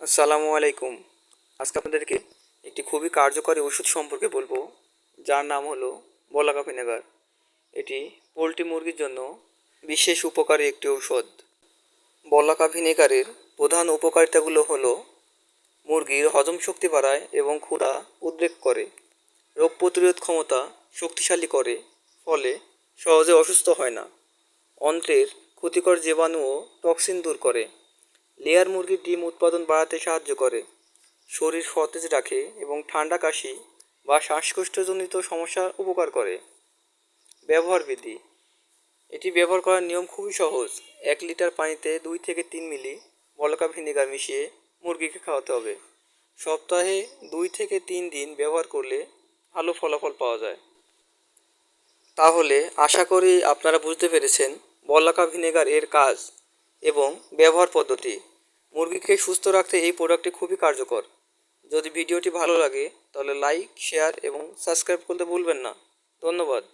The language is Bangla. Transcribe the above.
আসসালামু আলাইকুম। আজকে আপনাদেরকে একটি খুবই কার্যকরী ওষুধ সম্পর্কে বলব, যার নাম হলো বলাকা ভিনেগার। এটি পোলট্রি মুরগির জন্য বিশেষ উপকারী একটি ঔষধ। বলাকা ভিনেগারের প্রধান উপকারিতাগুলো হলো মুরগির হজম শক্তি বাড়ায় এবং ক্ষুধা উদ্রেক করে, রোগ প্রতিরোধ ক্ষমতা শক্তিশালী করে, ফলে সহজে অসুস্থ হয় না, অন্ত্রের ক্ষতিকর জীবাণু ও টক্সিন দূর করে। লেয়ার মুরগির ডিম উৎপাদন বাড়াতে সাহায্য করে। শরীর সতেজ রাখে এবং ঠান্ডা কাশি বা শ্বাসকষ্টজনিত সমস্যার উপকার করে। ব্যবহার বিধি। এটি ব্যবহার করার নিয়ম খুবই সহজ। এক লিটার পানিতে দুই থেকে তিন মিলি বলকা ভিনেগার মিশিয়ে মুরগিকে খাওয়াতে হবে। সপ্তাহে দুই থেকে তিন দিন ব্যবহার করলে ভালো ফলাফল পাওয়া যায়। তাহলে আশা করি আপনারা বুঝতে পেরেছেন বলাকা ভিনেগার এর কাজ এবং ব্যবহার পদ্ধতি। মুরগিকে সুস্থ রাখতে এই প্রোডাক্টটি খুবই কার্যকর। যদি ভিডিওটি ভালো লাগে, তাহলে লাইক শেয়ার এবং সাবস্ক্রাইব করতে ভুলবেন না। ধন্যবাদ।